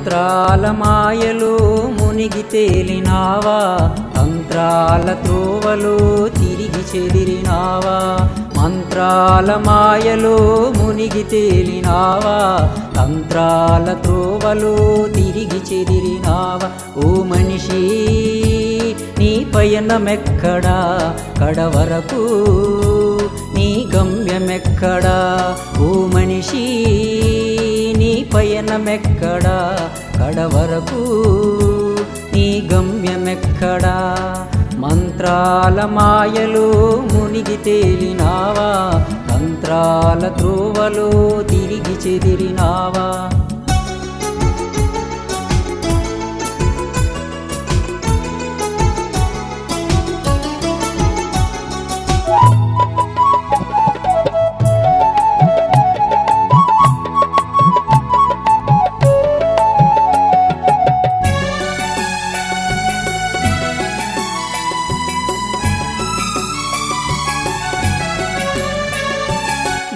మంత్రాల మాయలో మునిగి తేలినావా? తంత్రాల త్రోవలో తిరిగి చెదిరినావా? మంత్రాల మాయలో మునిగి తేలినావా? తంత్రాల త్రోవలో తిరిగి చెదిరినావా? ఓ మనిషి నీ పయనమెక్కడా? కడవరకు నీ గమ్యమెక్కడా? ఓ పయనమెక్కడా కడవరకు నీ గమ్యమెక్కడా? మంత్రాల మాయలు మునిగి తేలినావా? తంత్రాల త్రోవలో తిరిగి చెదిరినావా?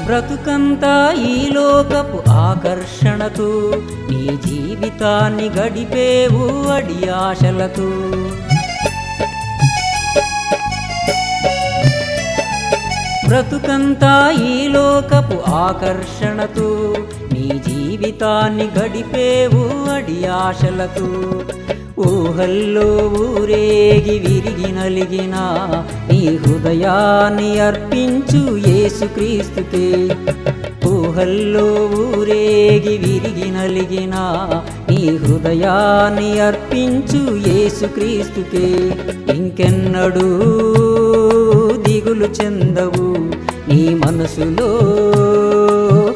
బ్రతుకంతా ఈ లోకపు ఆకర్షణతో నీ జీవితాన్ని గడిపేవు అడి ఆశలతో బ్రతుకంతా ఈ లోకపు ఆకర్షణతో నీ జీవితాన్ని గడిపేవు అడి ఆశలతో ఊహల్లో ఊరేగి విరిగి నలిగిన నీ హృదయాన్ని అర్పించు యేసుక్రీస్తుకే. ఊహల్లో ఊరేగి విరిగి నలిగిన నీ హృదయాన్ని అర్పించు యేసుక్రీస్తుకే. ఇంకెన్నడూ దిగులు చెందవు నీ మనసులో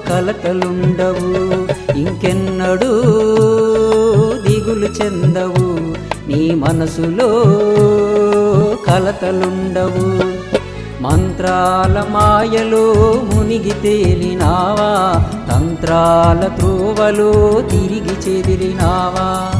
కలకలుండవు ఇంకెన్నడూ దిగులు చెందవు నీ మనసులో కలతలుండవు. మంత్రాల మాయలో మునిగి తేలినావా? తంత్రాల త్రోవలో తిరిగి చెదిరినావా?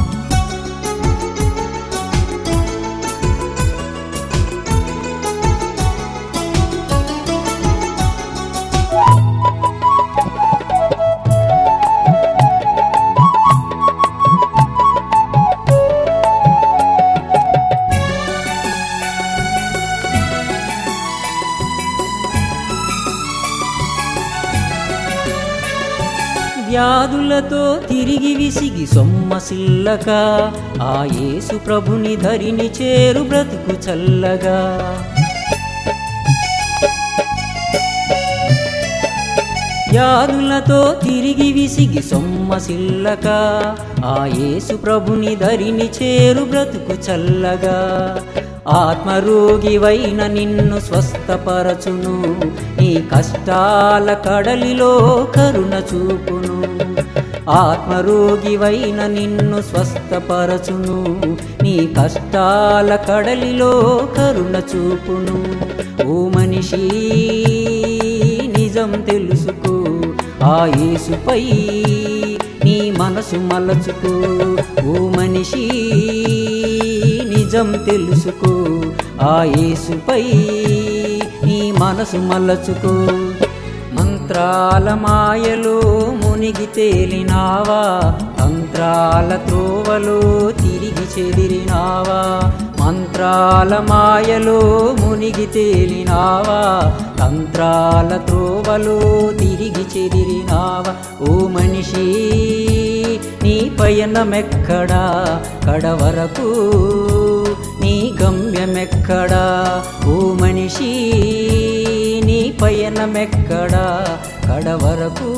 వ్యాధులతో తిరిగి విసిగి సొమ్మసిల్లక ఆ యేసు ప్రభుని ధరిని చేరు బ్రతుకు చల్లగా. వ్యాధులతో తిరిగి విసిగి సొమ్మసిల్లక ఆ యేసు ప్రభుని ధరిని చేరు బ్రతుకు చల్లగా. ఆత్మరోగివైన నిన్ను స్వస్థపరచును నీ కష్టాల కడలిలో కరుణ చూపును. ఆత్మరోగివైన నిన్ను స్వస్థపరచును నీ కష్టాల కడలిలో కరుణ చూపును. ఓ మనిషి నిజం తెలుసుకో ఆ యేసుపై నీ మనసు మలచుకో. ఓ మనిషి నిజం తెలుసుకో ఆ యేసుపై నీ మనసు మలచుకో. మంత్రాల మాయలో మునిగి తేలినావా? తంత్రాల త్రోవలో తిరిగి చెదిరినావా? మంత్రాల మాయలో మునిగి తేలినావా? తంత్రాల త్రోవలో తిరిగి చెదిరినావా? ఓ మనిషి నీ పయనమెక్కడా? కడవరకు నీ గమ్యమెక్కడా? ఓ మనిషి పయనమెక్కడా? కడవరకు